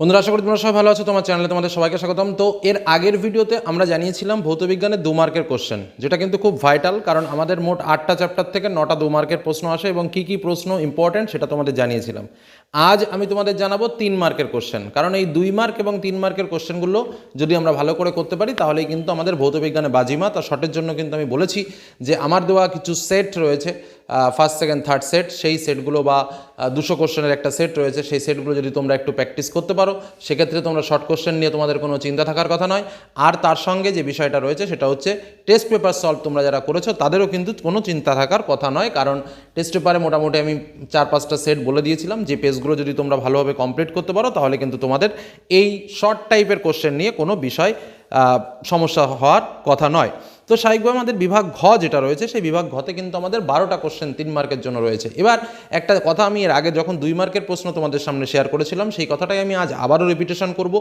বন্ধুরা, আশা করি তোমরা সবাই ভালো আছো, তোমার চ্যানেলে তোমাদের সবাইকে স্বাগতম। তো এর আগের ভিডিওতে আমরা জানিয়েছিলাম ভৌতবিজ্ঞানের দু মার্কের কোশ্চেন যেটা কিন্তু খুব ভাইটাল কারণ আমাদের মোট আটটা চ্যাপ্টার থেকে নটা দু মার্কের প্রশ্ন আসে এবং কি কি প্রশ্ন ইম্পর্টেন্ট সেটা তোমাদের জানিয়েছিলাম। আজ আমি তোমাদের জানাব তিন মার্কের কোশ্চেন কারণ এই দুই মার্ক এবং তিন মার্কের কোশ্চেনগুলো যদি আমরা ভালো করে করতে পারি, তাহলেই কিন্তু আমাদের ভৌতবিজ্ঞানে বাজিমা তার শটের জন্য কিন্তু আমি বলেছি যে আমার দেওয়া কিছু সেট রয়েছে ফার্স্ট সেকেন্ড থার্ড সেট সেই সেটগুলো বা দুশো কোশ্চেনের একটা সেট রয়েছে, সেই সেটগুলো যদি তোমরা একটু প্র্যাকটিস করতে পারো, সেক্ষেত্রে তোমরা শর্ট কোশ্চেন নিয়ে তোমাদের কোনো চিন্তা থাকার কথা নয়। আর তার সঙ্গে যে বিষয়টা রয়েছে, সেটা হচ্ছে টেস্ট পেপার সলভ তোমরা যারা করেছ, তাদেরও কিন্তু কোনো চিন্তা থাকার কথা নয়, কারণ টেস্ট পেপারে মোটামুটি আমি চার, পাঁচটা সেট বলে দিয়েছিলাম, যে পেজগুলো যদি তোমরা ভালোভাবে কমপ্লিট করতে পারো, তাহলে কিন্তু তোমাদের এই শর্ট টাইপের কোশ্চেন নিয়ে কোনো বিষয় সমস্যা হওয়ার কথা নয়। তো স্বাভাবিকভাবে আমাদের বিভাগ ঘ যেটা রয়েছে, সেই বিভাগ ঘতে কিন্তু আমাদের বারোটা কোশ্চেন তিন মার্কের জন্য রয়েছে। এবার একটা কথা আমি এর আগে যখন দুই মার্কের প্রশ্ন তোমাদের সামনে শেয়ার করেছিলাম, সেই কথাটাই আমি আজ আবারও রিপিটেশন করব।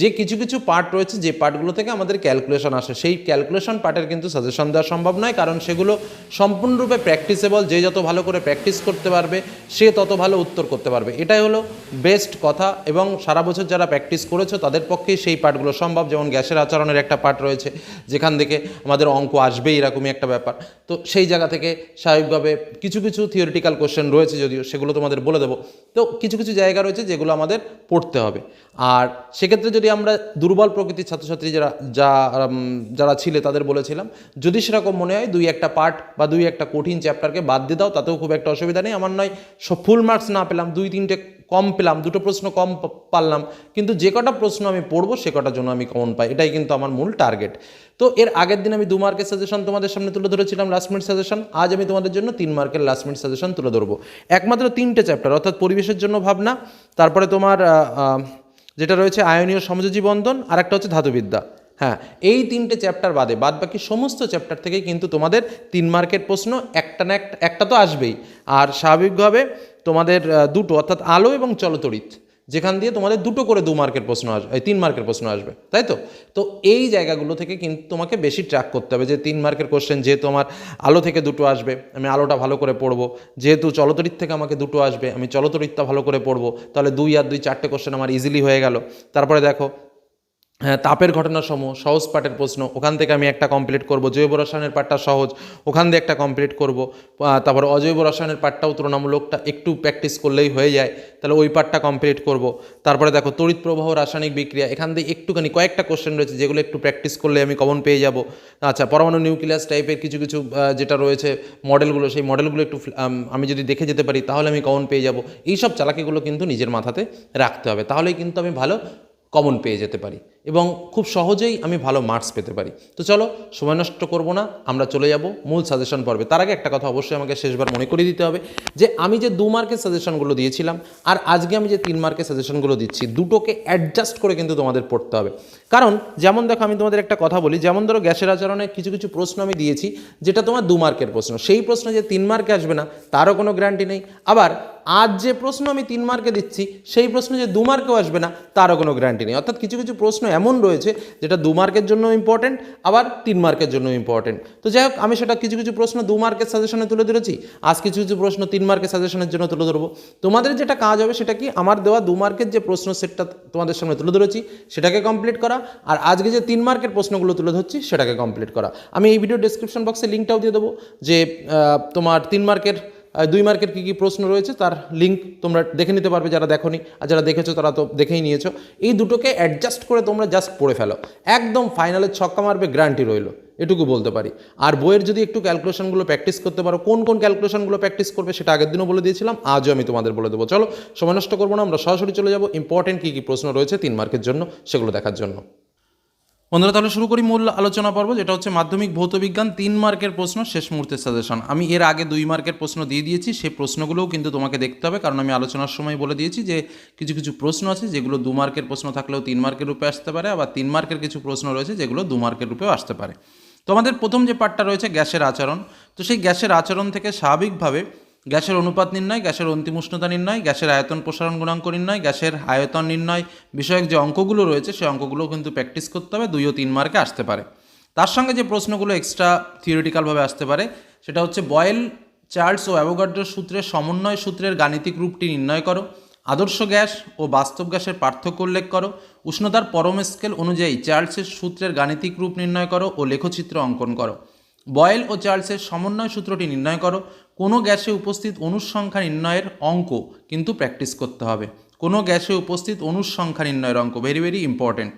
যে কিছু কিছু পার্ট রয়েছে, যে পার্টগুলো থেকে আমাদের ক্যালকুলেশন আসে, সেই ক্যালকুলেশন পার্টের কিন্তু সাজেশন দেওয়া সম্ভব নয়, কারণ সেগুলো সম্পূর্ণরূপে প্র্যাকটিসেবল যে যত ভালো করে প্র্যাকটিস করতে পারবে, সে তত ভালো উত্তর করতে পারবে। এটাই হলো বেস্ট কথা, এবং সারা বছর যারা প্র্যাকটিস করেছ, তাদের পক্ষেই সেই পার্টগুলো সম্ভব। যেমন গ্যাসের আচরণের একটা পার্ট রয়েছে, যেখান থেকে আমাদের অঙ্ক আসবে, এরকমই একটা ব্যাপার। তো সেই জায়গা থেকে স্বাভাবিকভাবে কিছু কিছু থিওরিটিক্যাল কোশ্চেন রয়েছে যদিও, সেগুলো তোমাদের বলে দেবো। তো কিছু কিছু জায়গা রয়েছে যেগুলো আমাদের পড়তে হবে। আর সেক্ষেত্রে যদি আমরা দুর্বল প্রকৃতির ছাত্রছাত্রী যারা, যা যারা ছিলে তাদের বলেছিলাম, যদি সেরকম মনে হয় দুই একটা পার্ট বা দুই একটা কঠিন চ্যাপ্টারকে বাদ দিয়ে দাও, তাতেও খুব একটা অসুবিধা নেই। আমার নয় ফুল মার্কস না পেলাম, দুই, তিনটে কম পেলাম, দুটো প্রশ্ন কম পারলাম। কিন্তু যে কটা প্রশ্ন আমি পড়ব, সে কটার জন্য আমি কমন পাই। এটাই কিন্তু আমার মূল টার্গেট তো এর আগের দিন আমি দু মার্কের সাজেশন তোমাদের সামনে তুলে ধরেছিলাম লাস্ট মিনিট সাজেশন আজ আমি তোমাদের জন্য তিন মার্কের লাস্ট মিনিট সাজেশন তুলে ধরবো। একমাত্র তিনটে চ্যাপ্টার অর্থাৎ পরিবেশের জন্য ভাবনা, তারপরে তোমার যেটা রয়েছে আয়নীয় সমযোজী বন্ধন আর একটা হচ্ছে ধাতুবিদ্যা। হ্যাঁ এই তিনটে চ্যাপ্টার বাদে বাদ বাকি সমস্ত চ্যাপ্টার থেকে কিন্তু তোমাদের তিন মার্কের প্রশ্ন একটা না একটা একটা তো আসবেই। আর স্বাভাবিকভাবে তোমাদের দুটো, অর্থাৎ আলো এবং চলতরিৎ যেখান দিয়ে তোমাদের দুটো করে দু মার্কের প্রশ্ন আসবে তিন মার্কের প্রশ্ন আসবে, তাই তো? তো এই জায়গাগুলো থেকে কিন্তু তোমাকে বেশি ট্র্যাক করতে হবে যে তিন মার্কের কোশ্চেন যেহেতু আমার আলো থেকে দুটো আসবে, আমি আলোটা ভালো করে পড়ব, যেহেতু চলতরিৎ থেকে আমাকে দুটো আসবে, আমি চলতরিৎটা ভালো করে পড়ব, তাহলে দুই আর দুই চারটে কোশ্চেন আমার ইজিলি হয়ে গেল। তারপরে দেখো তাপের ঘটনাসমূহ, সহজ পাঠের প্রশ্ন, ওখান থেকে আমি একটা কমপ্লিট করব। জৈব রসায়নের পাঠটা সহজ, ওখান দিয়ে একটা কমপ্লিট করব। তারপর অজৈব রসায়নের পাঠটাও তুলনামূলকটা একটু প্র্যাকটিস করলেই হয়ে যায়, তাহলে ওই পাঠটা কমপ্লিট করব। তারপরে দেখো, তড়িৎ প্রবাহ, রাসায়নিক বিক্রিয়া, এখান দিয়ে একটুখানি কয়েকটা কোশ্চেন রয়েছে, যেগুলো একটু প্র্যাকটিস করলে আমি কমন পেয়ে যাব। আচ্ছা পরমাণু নিউক্লিয়াস টাইপের কিছু কিছু যেটা রয়েছে মডেলগুলো সেই মডেলগুলো একটু আমি যদি দেখে যেতে পারি, তাহলে আমি কমন পেয়ে যাব। এইসব চালাকিগুলো কিন্তু নিজের মাথাতে রাখতে হবে, তাহলেই কিন্তু আমি ভালো কমন পেয়ে যেতে পারি। এবং খুব সহজেই আমি ভালো মার্কস পেতে পারি। তো চলো, সময় নষ্ট করব না, আমরা চলে যাব মূল সাজেশন পর্বে। তার আগে একটা কথা অবশ্যই আমাকে শেষবার মনে করিয়ে দিতে হবে যে, আমি যে দু মার্কের সাজেশনগুলো দিয়েছিলাম আর আজকে আমি যে তিন মার্কের সাজেশনগুলো দিচ্ছি, দুটোকে অ্যাডজাস্ট করে কিন্তু তোমাদের পড়তে হবে। কারণ, যেমন দেখো, আমি তোমাদের একটা কথা বলি, যেমন ধরো গ্যাসের আচরণে কিছু কিছু প্রশ্ন আমি দিয়েছি, যেটা তোমার দু মার্কের প্রশ্ন। সেই প্রশ্ন যে তিন মার্কে আসবে না, তারও কোনো গ্যারান্টি নেই। আবার, আজ যে প্রশ্ন আমি তিন মার্কে দিচ্ছি, সেই প্রশ্ন যে দু মার্কেও আসবে না, তারও কোনো গ্যারান্টি নেই। অর্থাৎ কিছু কিছু প্রশ্ন এমন রয়েছে যেটা দু মার্কের জন্য ইম্পর্টেন্ট আবার তিন মার্কের জন্য ইম্পর্টেন্ট তো যাই হোক, আমি সেটা কিছু কিছু প্রশ্ন দু মার্কের সাজেশনে তুলে ধরেছি, আজ কিছু কিছু প্রশ্ন তিন মার্কের সাজেশনের জন্য তুলে ধরবো। তোমাদের যেটা কাজ হবে সেটা কি? আমার দেওয়া দু মার্কের যে প্রশ্ন সেটটা তোমাদের সামনে তুলে ধরেছি, সেটাকে কমপ্লিট করা, আর আজকে যে তিন মার্কের প্রশ্নগুলো তুলে ধরছি, সেটাকে কমপ্লিট করা। আমি এই ভিডিও ডিসক্রিপশন বক্সে লিঙ্কটাও দিয়ে দেবো যে তোমার তিন মার্কের দুই মার্কের কী কী প্রশ্ন রয়েছে তার লিঙ্ক তোমরা দেখে নিতে পারবে যারা দেখোনি। আর যারা দেখেছ তারা তো দেখেই নিয়েছো। এই দুটোকে অ্যাডজাস্ট করে তোমরা জাস্ট পড়ে ফেলো। একদম ফাইনালে ছক্কা মারবে গ্যারান্টি রইল। এটুকু বলতে পারি। আর বইয়ের যদি একটু ক্যালকুলেশনগুলো প্র্যাকটিস করতে পারো, কোন কোন ক্যালকুলেশনগুলো প্র্যাকটিস করবে সেটা আগের দিনও বলে দিয়েছিলাম, আজও আমি তোমাদের বলে দেবো। চলো, সময় নষ্ট করব না, আমরা সরাসরি চলে যাব। ইম্পর্টেন্ট কী কী প্রশ্ন রয়েছে তিন মার্কের জন্য, সেগুলো দেখার জন্য। বন্ধুরা, তাহলে শুরু করি মূল আলোচনা পর্ব, যেটা হচ্ছে মাধ্যমিক ভৌতবিজ্ঞান তিন মার্কের প্রশ্ন, শেষ মুহূর্তের সাজেশন আমি এর আগে দুই মার্কের প্রশ্ন দিয়ে দিয়েছি সেই প্রশ্নগুলোও কিন্তু তোমাকে দেখতে হবে, কারণ আমি আলোচনার সময় বলে দিয়েছি যে কিছু কিছু প্রশ্ন আছে, যেগুলো দু মার্কের প্রশ্ন থাকলেও তিন মার্কের রূপে আসতে পারে, আবার তিন মার্কের কিছু প্রশ্ন রয়েছে, যেগুলো দু মার্কের রূপেও আসতে পারে। তো আমাদের প্রথম যে পার্টটা রয়েছে, গ্যাসের আচরণ। তো সেই গ্যাসের আচরণ থেকে স্বাভাবিকভাবে গ্যাসের অনুপাত নির্ণয়, গ্যাসের অন্তিম উষ্ণতা নির্ণয়, গ্যাসের আয়তন প্রসারণ গুণাঙ্ক নির্ণয়, গ্যাসের আয়তন নির্ণয় বিষয়ক যে অঙ্কগুলো রয়েছে সেই অঙ্কগুলো কিন্তু প্র্যাকটিস করতে হবে, দুই ও তিন মার্কে আসতে পারে। তার সঙ্গে যে প্রশ্নগুলো এক্সট্রা থিওরিটিক্যালভাবে আসতে পারে, সেটা হচ্ছে বয়েল, চার্লস ও অ্যাভোগাড্রো সূত্রের সমন্বয় সূত্রের গাণিতিক রূপটি নির্ণয় করো, আদর্শ গ্যাস ও বাস্তব গ্যাসের পার্থক্য উল্লেখ করো, উষ্ণতার পরম স্কেল অনুযায়ী চার্লসের সূত্রের গাণিতিক রূপ নির্ণয় করো ও লেখচিত্র অঙ্কন করো। বয়েল ও চার্লসের সমন্বয় সূত্রটি নির্ণয় করো কোনো গ্যাসে উপস্থিত অনুসংখ্যা নির্ণয়ের অঙ্ক কিন্তু প্র্যাকটিস করতে হবে। কোনো গ্যাসে উপস্থিত অনুসংখ্যা নির্ণয়ের অঙ্ক ভেরি ভেরি ইম্পর্ট্যান্ট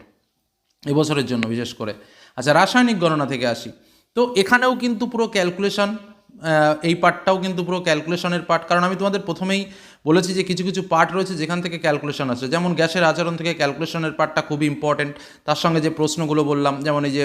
এবছরের জন্য বিশেষ করে। আচ্ছা রাসায়নিক গণনা থেকে আসি। তো এখানেও কিন্তু পুরো ক্যালকুলেশন এই পার্টটাও কিন্তু পুরো ক্যালকুলেশনের পার্ট কারণ আমি তোমাদের প্রথমেই বলেছি যে কিছু কিছু পার্ট রয়েছে যেখান থেকে ক্যালকুলেশন আছে যেমন গ্যাসের আচরণ থেকে ক্যালকুলেশনের পার্টটা খুবই ইম্পর্টেন্ট তার সঙ্গে যে প্রশ্নগুলো বললাম, যেমন এই যে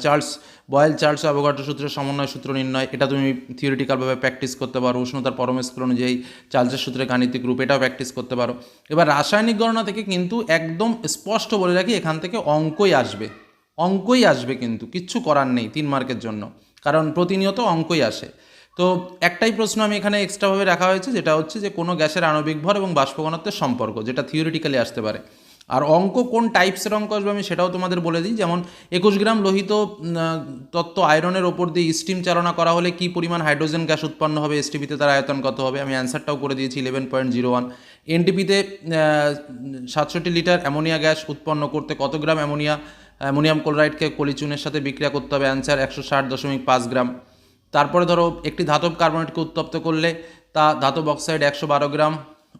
চার্লস, বয়েল চার্লস অবগাড্র সূত্রের সমন্বয় সূত্র নির্ণয়, এটা তুমি থিওরিটিক্যালভাবে প্র্যাকটিস করতে পারো। উষ্ণতার পরমেস্কুল অনুযায়ী চার্লসের সূত্রে গাণিতিক রূপ, এটাও প্র্যাকটিস করতে পারো। এবার রাসায়নিক গণনা থেকে কিন্তু একদম স্পষ্ট বলে রাখি, এখান থেকে অঙ্কই আসবে। অঙ্কই আসবে কিন্তু, কিচ্ছু করার নেই তিন মার্কের জন্য। কারণ প্রতিনিয়ত অঙ্কই আসে। তো একটাই প্রশ্ন আমি এখানে এক্সট্রাভাবে রাখা হয়েছে, যেটা হচ্ছে যে কোনো গ্যাসের আণবিক ভর এবং বাষ্প ঘনত্বের সম্পর্ক, যেটা থিওরিটিক্যালি আসতে পারে। আর অঙ্ক কোন টাইপসের অঙ্ক আসবে আমি সেটাও তোমাদের বলে দিই, যেমন একুশ গ্রাম লোহিত তত্ত্ব আয়রনের ওপর দিয়ে স্টিম চালনা করা হলে কী পরিমাণ হাইড্রোজেন গ্যাস উৎপন্ন হবে এসটিপিতে তার আয়তন কত হবে, আমি অ্যান্সারটাও করে দিয়েছি ইলেভেন পয়েন্ট জিরো ওয়ান এনটিপিতে সাতষট্টি লিটার অ্যামোনিয়া গ্যাস উৎপন্ন করতে কত গ্রাম অ্যামোনিয়া, অ্যামোনিয়াম ক্লোরাইডকে কলিচুনের সাথে বিক্রিয়া করতে হবে অ্যান্সার একশো ষাট দশমিক পাঁচ গ্রাম। তারপরে ধরো একটি ধাতব কার্বনেটকে উত্তপ্ত করলে তা ধাতব অক্সাইড একশো বারো গ্রাম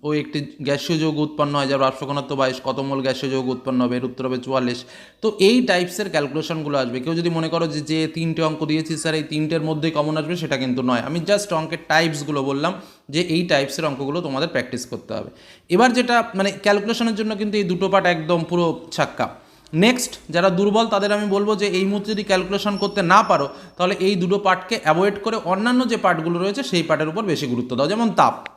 ও একটি গ্যাসীয় যৌগ উৎপন্ন হয়, যার বাষ্পঘনত্ব বাইশ কত মোল গ্যাসীয় যৌগ উৎপন্ন হবে, এর উত্তর হবে চুয়াল্লিশ। তো এই টাইপসের ক্যালকুলেশনগুলো আসবে। কেউ যদি মনে করো যে যে তিনটে অঙ্ক দিয়েছি স্যার, এই তিনটের মধ্যেই কমন আসবে, সেটা কিন্তু নয়। আমি জাস্ট অঙ্কের টাইপসগুলো বললাম যে এই টাইপসের অঙ্কগুলো তোমাদের প্র্যাকটিস করতে হবে। এবার যেটা মানে ক্যালকুলেশনের জন্য কিন্তু এই দুটো পার্ট একদম পুরো ছাক্কা। নেক্সট যারা দুর্বল, তাদের আমি বলব যে এই মুহূর্তে যদি ক্যালকুলেশন করতে না পারো, তাহলে এই দুটো পার্টকে অ্যাভয়েড করে অন্যান্য যে পার্টগুলো রয়েছে, সেই পার্টের উপর বেশি গুরুত্ব দাও। যেমন তাপ।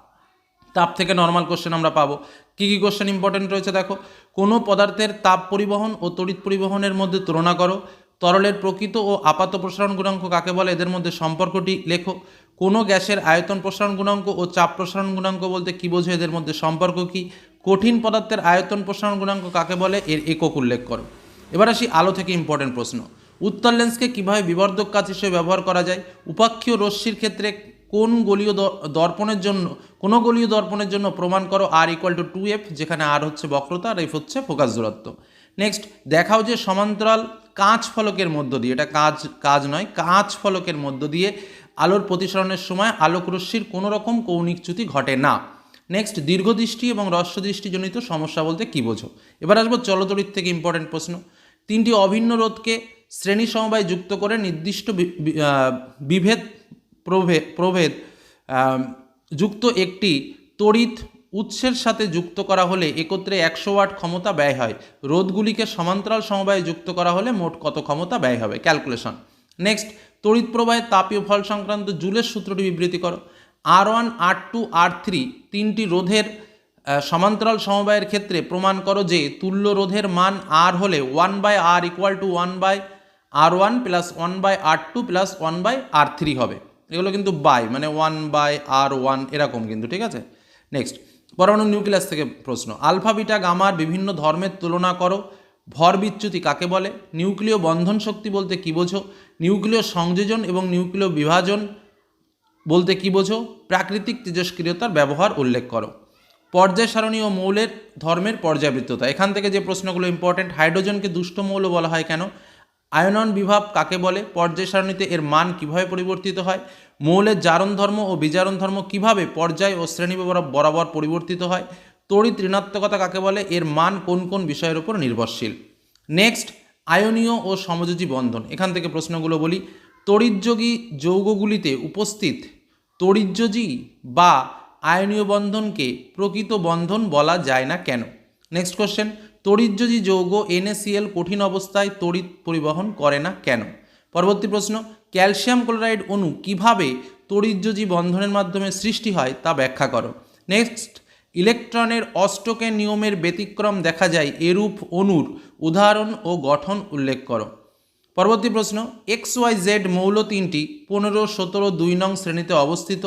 তাপ থেকে নর্মাল কোশ্চেন আমরা পাবো। কী কী কোশ্চেন ইম্পর্টেন্ট রয়েছে দেখো? কোনো পদার্থের তাপ পরিবহন ও তড়িৎ পরিবহনের মধ্যে তুলনা করো। তরলের প্রকৃত ও আপাত প্রসারণ গুণাঙ্ক কাকে বলে? এদের মধ্যে সম্পর্কটি লেখো। কোনো গ্যাসের আয়তন প্রসারণ গুণাঙ্ক ও চাপ প্রসারণ গুণাঙ্ক বলতে কী বোঝো এদের মধ্যে সম্পর্ক কী? কঠিন পদার্থের আয়তন প্রসারণ গুণাঙ্ক কাকে বলে? এর একক উল্লেখ করো। এবার আসি আলো থেকে ইম্পর্টেন্ট প্রশ্ন। উত্তর লেন্সকে কীভাবে বিবর্ধক কাজ হিসেবে ব্যবহার করা যায়? উপাক্ষীয় রশ্মির ক্ষেত্রে কোন গলীয় দর্পণের জন্য, কোনো গলীয় দর্পণের জন্য প্রমাণ করো? R equal to two F যেখানে আর হচ্ছে বক্রতা আর এফ হচ্ছে ফোকাস দূরত্ব। নেক্সট দেখাও যে সমান্তরাল কাঁচ ফলকের মধ্য দিয়ে, এটা কাজ কাজ নয়, কাঁচ ফলকের মধ্য দিয়ে আলোর প্রতিসরণের সময় আলোক রশ্মির কোনো রকম কৌণিক চ্যুতি ঘটে না। নেক্সট দীর্ঘদৃষ্টি এবং হ্রস্বদৃষ্টিজনিত সমস্যা বলতে কী বোঝো? এবার আসব চলতরিৎ থেকে ইম্পর্টেন্ট প্রশ্ন। তিনটি অভিন্ন রোধকে শ্রেণি সমবায় যুক্ত করে নির্দিষ্ট বিভেদ প্রভেদ প্রভেদ যুক্ত একটি তড়িৎ উৎসের সাথে যুক্ত করা হলে একত্রে একশো ওয়াট ক্ষমতা ব্যয় হয়। রোধগুলিকে সমান্তরাল সমবায়ে যুক্ত করা হলে মোট কত ক্ষমতা ব্যয় হবে? ক্যালকুলেশন নেক্সট তড়িৎ প্রবাহে তাপীয় ফল সংক্রান্ত জুলের সূত্রটি বিবৃতি করো। R one R two R three তিনটি রোধের সমান্তরাল সমবায়ের ক্ষেত্রে প্রমাণ করো যে তুল্য রোধের মান আর হলে one by R equal to one by R one plus one by R two plus one by R three হবে। এগুলো কিন্তু বাই মানে ওয়ান বাই আর ওয়ান এরকম কিন্তু, ঠিক আছে? নেক্সট পরমাণু নিউক্লিয়াস থেকে প্রশ্ন। আলফা, বিটা গামার বিভিন্ন ধর্মের তুলনা করো। ভর বিচ্যুতি কাকে বলে? নিউক্লিয় বন্ধন শক্তি বলতে কী বোঝো? নিউক্লিয় সংযোজন এবং নিউক্লিয় বিভাজন। বলতে কী বোঝো? প্রাকৃতিক তেজস্ক্রিয়তার ব্যবহার উল্লেখ করো। পর্যায় ও মৌলের ধর্মের পর্যাবৃত্ততা এখান থেকে যে প্রশ্নগুলো ইম্পর্টেন্ট হাইড্রোজেনকে দুষ্ট মৌল বলা হয় কেন? আয়নন বিভাব কাকে বলে? পর্যায় সারণীতে এর মান কীভাবে পরিবর্তিত হয়? মৌলের জারণ ধর্ম ও বিজারণ ধর্ম কীভাবে পর্যায় ও শ্রেণি বরাবর- বরাবর পরিবর্তিত হয়? তড়িৎ ঋণাত্মকতা কাকে বলে? এর মান কোন কোন বিষয়ের উপর নির্ভরশীল? নেক্সট আয়নীয় ও সমযোজী বন্ধন। এখান থেকে প্রশ্নগুলো বলি। তড়িৎযোগী যৌগগুলিতে উপস্থিত তড়িৎযোজী বা আয়নীয় বন্ধনকে প্রকৃত বন্ধন বলা যায় না কেন? নেক্সট কোশ্চেন তড়িৎযোজী যৌগ এনএসিএল কঠিন অবস্থায় তড়িৎ পরিবহন করে না কেন? পরবর্তী প্রশ্ন, ক্যালসিয়াম ক্লোরাইড অণু কীভাবে তড়িৎযোজী বন্ধনের মাধ্যমে সৃষ্টি হয় তা ব্যাখ্যা করো। নেক্সট ইলেকট্রনের অষ্টকের নিয়মের ব্যতিক্রম দেখা যায় এরূপ অণুর উদাহরণ ও গঠন উল্লেখ করো। পরবর্তী প্রশ্ন, এক্স ওয়াই জেড মৌল তিনটি পনেরো, সতেরো, দুই নং শ্রেণীতে অবস্থিত।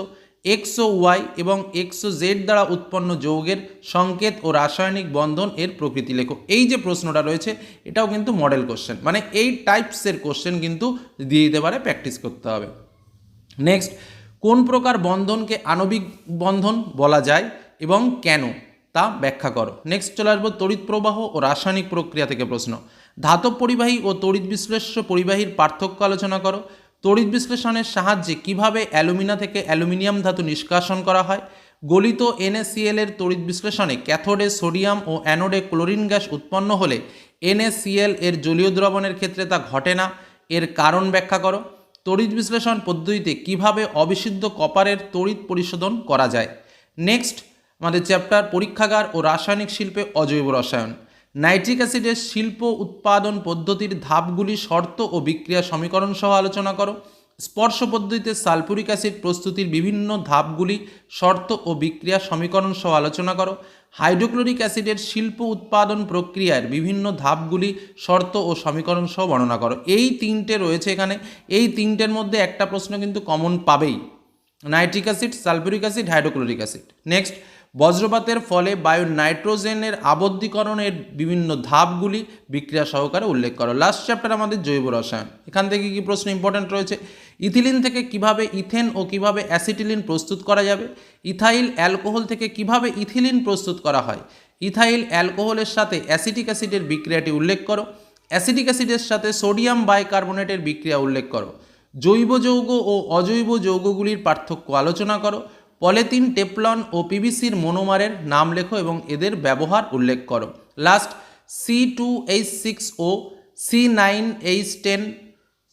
এক্স ও ওয়াই এবং এক্স ও জেড দ্বারা উৎপন্ন যৌগের সংকেত ও রাসায়নিক বন্ধন এর প্রকৃতি লেখো। এই যে প্রশ্নটা রয়েছে, এটাও কিন্তু মডেল কোশ্চেন মানে এই টাইপসের কোশ্চেন কিন্তু দিয়ে দিতে পারে প্র্যাকটিস করতে হবে। নেক্সট কোন প্রকার বন্ধনকে আণবিক বন্ধন বলা যায় এবং কেন তা ব্যাখ্যা করো। নেক্সট চলে আসব তড়িৎ প্রবাহ ও রাসায়নিক প্রক্রিয়া থেকে প্রশ্ন। ধাতব পরিবাহী ও তড়িৎ বিশ্লেষ্য পরিবাহীর পার্থক্য আলোচনা করো। তড়িৎ বিশ্লেষণের সাহায্যে কীভাবে অ্যালুমিনা থেকে অ্যালুমিনিয়াম ধাতু নিষ্কাশন করা হয়? গলিত এনএসিএল এর তড়িৎ বিশ্লেষণে ক্যাথোডে সোডিয়াম ও অ্যানোডে ক্লোরিন গ্যাস উৎপন্ন হলে এনএসিএল এর জলীয় দ্রবণের ক্ষেত্রে তা ঘটে না। এর কারণ ব্যাখ্যা করো। তড়িৎ বিশ্লেষণ পদ্ধতিতে কীভাবে অবিশুদ্ধ কপারের তড়িৎ পরিশোধন করা যায়? নেক্সট, আমাদের চ্যাপ্টার পরীক্ষাগার ও রাসায়নিক শিল্পে অজৈব রসায়ন। নাইট্রিক অ্যাসিডের শিল্প উৎপাদন পদ্ধতির ধাপগুলি শর্ত ও বিক্রিয়া সমীকরণ সহ আলোচনা করো। স্পর্শ পদ্ধতিতে সালফুরিক অ্যাসিড প্রস্তুতির বিভিন্ন ধাপগুলি শর্ত ও বিক্রিয়া সমীকরণ সহ আলোচনা করো। হাইড্রোক্লোরিক অ্যাসিডের শিল্প উৎপাদন প্রক্রিয়ার বিভিন্ন ধাপগুলি শর্ত ও সমীকরণ সহ বর্ণনা করো। এই তিনটে রয়েছে এখানে। এই তিনটের মধ্যে একটা প্রশ্ন কিন্তু কমন পাবেই। Nitric acid sulphuric acid, hydrochloric acid. Next বজ্রপাতের ফলে বায়ুর নাইট্রোজেনের আবদ্ধীকরণের বিভিন্ন ধাপগুলি বিক্রিয়া সহকারে উল্লেখ করো। লাস্ট চ্যাপ্টার আমাদের জৈব রসায়ন। এখান থেকে কি প্রশ্ন ইম্পর্ট্যান্ট রয়েছে? ইথিলিন থেকে কীভাবে ইথেন ও কীভাবে অ্যাসিটিলিন প্রস্তুত করা যাবে? ইথাইল অ্যালকোহল থেকে কীভাবে ইথিলিন প্রস্তুত করা হয়? ইথাইল অ্যালকোহলের সাথে অ্যাসিটিক অ্যাসিডের বিক্রিয়াটি উল্লেখ করো। অ্যাসিটিক অ্যাসিডের সাথে সোডিয়াম বাইকার্বনেটের বিক্রিয়া উল্লেখ করো। জৈব যৌগ ও অজৈব যৌগগুলির পার্থক্য আলোচনা করো। পলিথিন, টেপলন ও পিভিসির মনোমারের নাম লেখো এবং এদের ব্যবহার উল্লেখ করো। Last C two H six O C nine H ten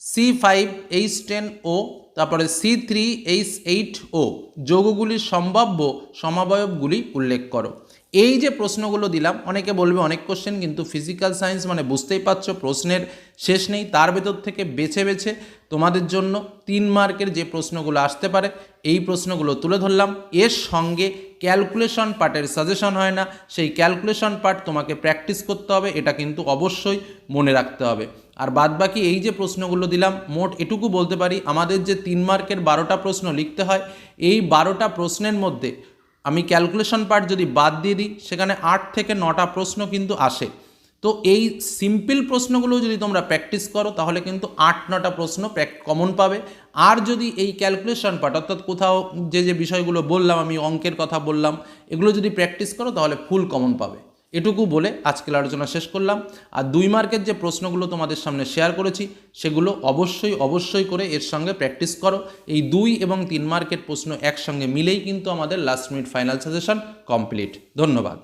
C five H ten O তারপরে C three H eight O যৌগগুলির সম্ভাব্য সমাবয়বগুলি উল্লেখ করো। এই যে প্রশ্নগুলো দিলাম, অনেকে বলবে অনেক কোশ্চেন কিন্তু ফিজিক্যাল সায়েন্স মানে বুঝতেই পারছ, প্রশ্নের শেষ নেই। তার ভেতর থেকে বেছে বেছে তোমাদের জন্য তিন মার্কের যে প্রশ্নগুলো আসতে পারে, এই প্রশ্নগুলো তুলে ধরলাম। এর সঙ্গে ক্যালকুলেশন পার্টের সাজেশন হয় না। সেই ক্যালকুলেশন পার্ট তোমাকে প্র্যাকটিস করতে হবে, এটা কিন্তু অবশ্যই মনে রাখতে হবে। আর বাদবাকি এই যে প্রশ্নগুলো দিলাম, মোট এটুকু বলতে পারি, আমাদের যে তিন মার্কের বারোটা প্রশ্ন লিখতে হয়, এই বারোটা প্রশ্নের মধ্যে আমি ক্যালকুলেশন পার্ট যদি বাদ দিয়ে দিই, সেখানে আট থেকে নটা প্রশ্ন কিন্তু আসে। তো এই সিম্পল প্রশ্নগুলো যদি তোমরা প্র্যাকটিস করো, তাহলে কিন্তু আট নটা প্রশ্ন কমন পাবে। আর যদি এই ক্যালকুলেশন পার্ট অর্থাৎ কোথাও যে যে বিষয়গুলো বললাম, আমি অঙ্কের কথা বললাম, এগুলো যদি প্র্যাকটিস করো, তাহলে ফুল কমন পাবে। এটুকু বলে আজকের আলোচনা শেষ করলাম। আর দুই মার্কের যে প্রশ্নগুলো তোমাদের সামনে শেয়ার করেছি, সেগুলো অবশ্যই অবশ্যই করে এর সঙ্গে প্র্যাকটিস করো। এই দুই এবং তিন মার্কের প্রশ্ন একসঙ্গে মিলেই কিন্তু আমাদের last minute final suggestion complete ধন্যবাদ।